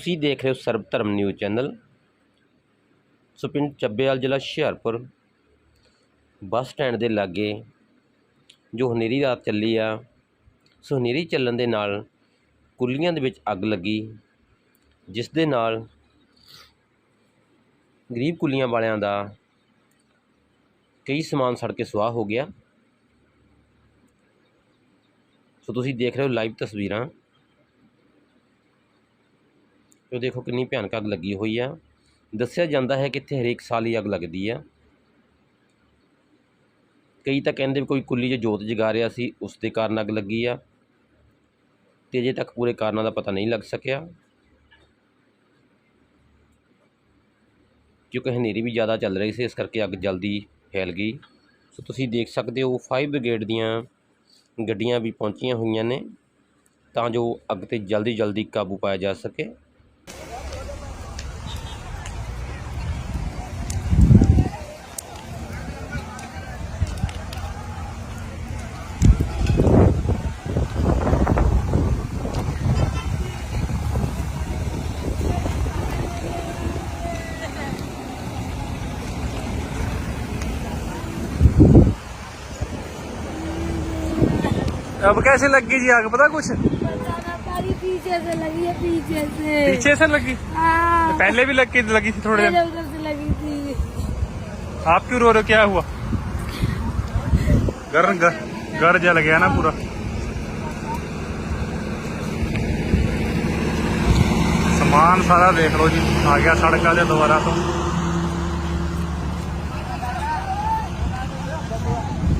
ਤੁਸੀਂ ਦੇਖ ਰਹੇ ਹੋ ਸਰਬ ਧਰਮ ਨਿਊਜ਼ ਚੈਨਲ। ਸੋ ਪਿੰਡ ਚੱਬੇਵਾਲ ਜ਼ਿਲ੍ਹਾ ਹੁਸ਼ਿਆਰਪੁਰ ਬੱਸ ਸਟੈਂਡ ਦੇ ਲਾਗੇ ਜੋ ਹਨੇਰੀ ਰਾਤ ਚੱਲੀ ਆ, ਸੋ ਹਨੇਰੀ ਚੱਲਣ ਦੇ ਨਾਲ ਕੁੱਲੀਆਂ ਦੇ ਵਿੱਚ ਅੱਗ ਲੱਗੀ, ਜਿਸ ਦੇ ਨਾਲ ਗਰੀਬ ਕੁੱਲੀਆਂ ਵਾਲਿਆਂ ਦਾ ਕਈ ਸਮਾਨ ਸੜ ਕੇ ਸੁਆਹ ਹੋ ਗਿਆ। ਸੋ ਤੁਸੀਂ ਦੇਖ ਰਹੇ ਹੋ ਲਾਈਵ ਤਸਵੀਰਾਂ। ਉਹ ਦੇਖੋ ਕਿੰਨੀ ਭਿਆਨਕ ਅੱਗ ਲੱਗੀ ਹੋਈ ਆ। ਦੱਸਿਆ ਜਾਂਦਾ ਹੈ ਕਿ ਇੱਥੇ ਹਰੇਕ ਸਾਲ ਹੀ ਅੱਗ ਲੱਗਦੀ ਆ। ਕਈ ਤਾਂ ਕਹਿੰਦੇ ਵੀ ਕੋਈ ਕੁੱਲੀ 'ਚ ਜੋਤ ਜਗਾ ਰਿਹਾ ਸੀ, ਉਸ ਦੇ ਕਾਰਨ ਅੱਗ ਲੱਗੀ ਆ। ਤੇ ਅਜੇ ਤੱਕ ਪੂਰੇ ਕਾਰਨਾਂ ਦਾ ਪਤਾ ਨਹੀਂ ਲੱਗ ਸਕਿਆ। ਕਿਉਂਕਿ ਹਨੇਰੀ ਵੀ ਜ਼ਿਆਦਾ ਚੱਲ ਰਹੀ ਸੀ, ਇਸ ਕਰਕੇ ਅੱਗ ਜਲਦੀ ਫੈਲ ਗਈ। ਸੋ ਤੁਸੀਂ ਦੇਖ ਸਕਦੇ ਹੋ, ਫਾਇਰ ਬ੍ਰਿਗੇਡ ਦੀਆਂ ਗੱਡੀਆਂ ਵੀ ਪਹੁੰਚੀਆਂ ਹੋਈਆਂ ਨੇ, ਤਾਂ ਜੋ ਅੱਗ ਤੇ ਜਲਦੀ ਜਲਦੀ ਕਾਬੂ ਪਾਇਆ ਜਾ ਸਕੇ। अब कैसे लग गई जी आग? पता कुछ? पीछे से लगी है पीछे से। पीछे से लगी? हाँ। तो पहले भी लग लगी थी थोड़े उधर से लगी थी। आप क्यों रो रहे हो? क्या हुआ? घर घर जल गया ना पूरा। सामान सारा देख लो जी आ गया सड़क आ दोबारा तो।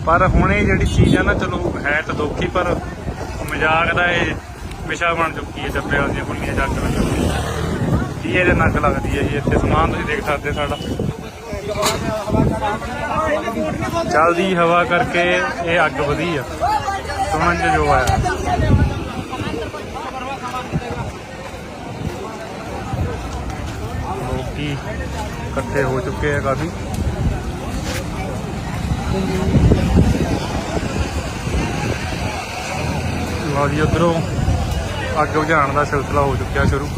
ਪਰ ਹੁਣ ਇਹ ਜਿਹੜੀ ਚੀਜ਼ ਆ ਨਾ, ਚਲੋ ਹੈ ਤਾਂ ਦੁੱਖੀ, ਪਰ ਮਜ਼ਾਕ ਦਾ ਇਹ ਵਿਸ਼ਾ ਬਣ ਚੁੱਕੀ ਹੈ ਡੱਬੇ ਵਾਲੀਆਂ ਕੁੱਲੀਆਂ ਜੱਗ ਲੱਗਦੀ ਕੀ ਇਹਦੇ ਨੱਕ ਲੱਗਦੀ ਹੈ ਜੀ? ਇੱਥੇ ਸਮਾਨ ਤੁਸੀਂ ਦੇਖ ਸਕਦੇ ਸਾਡਾ। ਚੱਲਦੀ ਹਵਾ ਕਰਕੇ ਇਹ ਅੱਗ ਵਧੀ ਆ। ਸੁਣਨ ਚ ਜੋ ਆਇਆ। ਲੋਕੀ ਇਕੱਠੇ ਹੋ ਚੁੱਕੇ ਆ ਕਾਫੀ। ਲਓ ਜੀ ਉਧਰੋਂ ਅੱਗ ਬੁਝਾਉਣ ਦਾ ਸਿਲਸਿਲਾ ਹੋ ਚੁੱਕਿਆ ਸ਼ੁਰੂ।